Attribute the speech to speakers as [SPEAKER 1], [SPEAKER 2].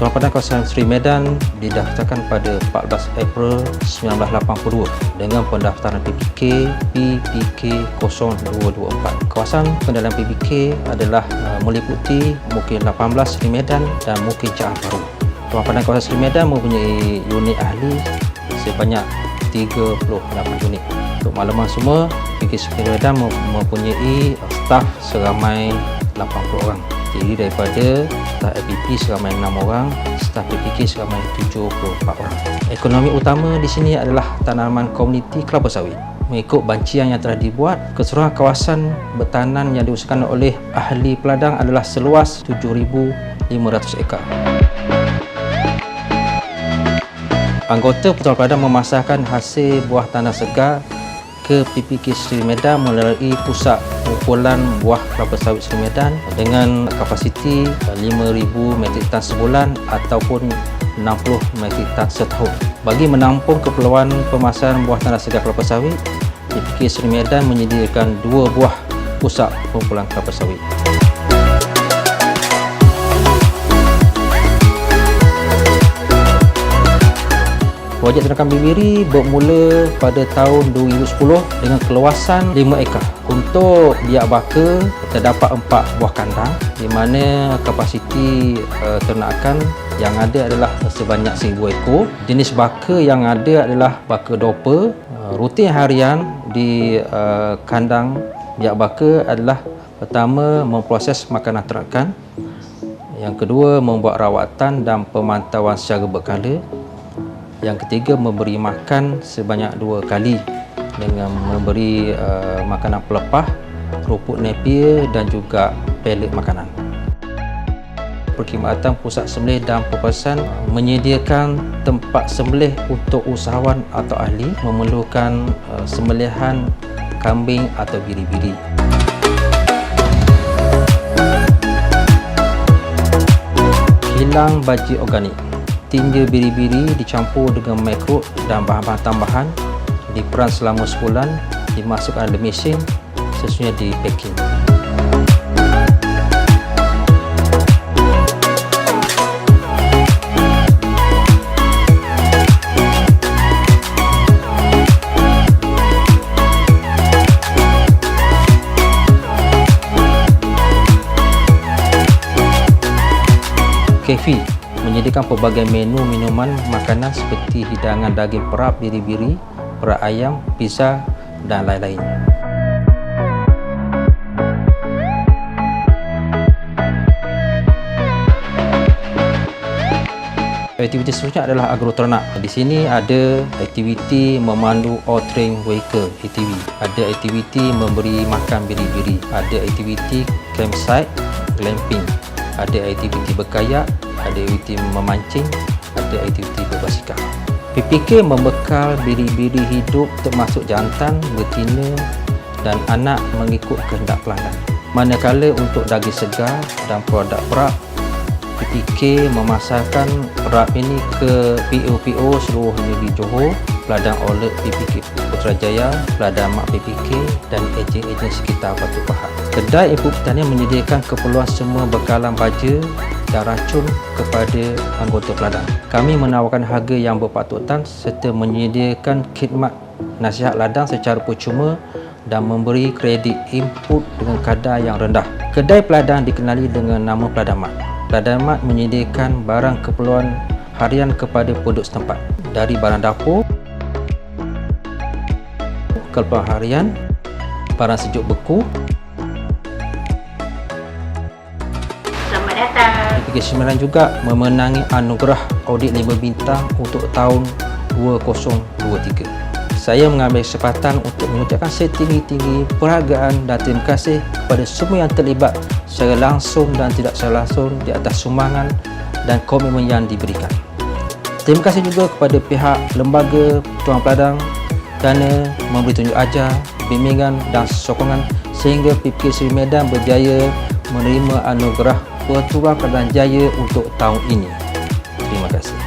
[SPEAKER 1] Tuan Padang Kawasan Seri Medan didaftarkan pada 14 April 1982 dengan pendaftaran PPK PPK 0224. Kawasan pendalam PPK adalah uh, meliputi Mukir 18 Seri Medan dan Mukir Jah Baru. Tuan Padang Kawasan Seri Medan mempunyai unit ahli sebanyak 38 unit. Untuk makluman semua, PPK Seri Medan mempunyai staf seramai 80 orang terdiri daripada staf LPP seramai 6 orang, staf PPK seramai 74 orang. Ekonomi utama di sini adalah tanaman komuniti kelapa sawit. Mengikut bancian yang telah dibuat, keseluruhan kawasan bertanan yang diusahakan oleh ahli peladang adalah seluas 7,500 ekar. Anggota Pertuan Peladang memasarkan hasil buah tanah segar ke PPK Seri Medan melalui pusat kumpulan buah kelapa sawit Seri Medan dengan kapasiti 5,000 metrik tan sebulan ataupun 60 metrik tan setahun. Bagi menampung keperluan pemasaran buah tanah segar kelapa sawit, PPK Seri Medan menyediakan dua buah pusat kumpulan kelapa sawit. Projek Ternakan Bibiri bermula pada tahun 2010 dengan keluasan 5 ekar. Untuk biak baka terdapat 4 buah kandang di mana kapasiti uh, ternakan yang ada adalah sebanyak 1000 ekor. Jenis baka yang ada adalah baka dopa. Uh, rutin harian di uh, kandang biak baka adalah pertama memproses makanan ternakan. Yang kedua membuat rawatan dan pemantauan secara berkala yang ketiga memberi makan sebanyak dua kali dengan memberi uh, makanan pelepah, kerupuk napier dan juga pelet makanan. Perkhidmatan Pusat Sembelih dan Perpasan menyediakan tempat sembelih untuk usahawan atau ahli memerlukan uh, sembelihan kambing atau biri-biri. Kilang baji organik tinja biri-biri dicampur dengan mikrot dan bahan-bahan tambahan diperan selama sebulan dimasukkan dalam mesin sesuai di packing. Kefi menyediakan pelbagai menu minuman makanan seperti hidangan daging perap biri-biri, perap ayam, pizza dan lain-lain. Aktiviti seterusnya adalah agroternak. Di sini ada aktiviti memandu all-terrain vehicle ATV. Ada aktiviti memberi makan biri-biri. Ada aktiviti campsite, glamping. Ada aktiviti berkayak, ada aktiviti memancing, ada aktiviti berbasikal. PPK membekal biri-biri hidup termasuk jantan, betina dan anak mengikut kehendak pelanggan. Manakala untuk daging segar dan produk perak, PPK memasarkan perak ini ke PO-PO seluruh negeri Johor, peladang oleh PPK Putrajaya, peladang mak PPK dan ejen-ejen sekitar Batu Pahat. Kedai Ibu Pertanian menyediakan keperluan semua bekalan baja dan racun kepada anggota peladang. Kami menawarkan harga yang berpatutan serta menyediakan khidmat nasihat ladang secara percuma dan memberi kredit input dengan kadar yang rendah. Kedai peladang dikenali dengan nama Peladang Mat. Peladang Mat menyediakan barang keperluan harian kepada penduduk setempat. Dari barang dapur, keperluan harian, barang sejuk beku, Sembilan juga memenangi anugerah audit 5 bintang untuk tahun 2023. Saya mengambil kesempatan untuk mengucapkan setinggi-tinggi perhargaan dan terima kasih kepada semua yang terlibat secara langsung dan tidak secara langsung di atas sumbangan dan komitmen yang diberikan. Terima kasih juga kepada pihak lembaga Tuan Peladang kerana memberi tunjuk ajar, bimbingan dan sokongan sehingga PPK Seri Medan berjaya menerima anugerah Pertuan Kelantan Jaya untuk tahun ini. Terima kasih.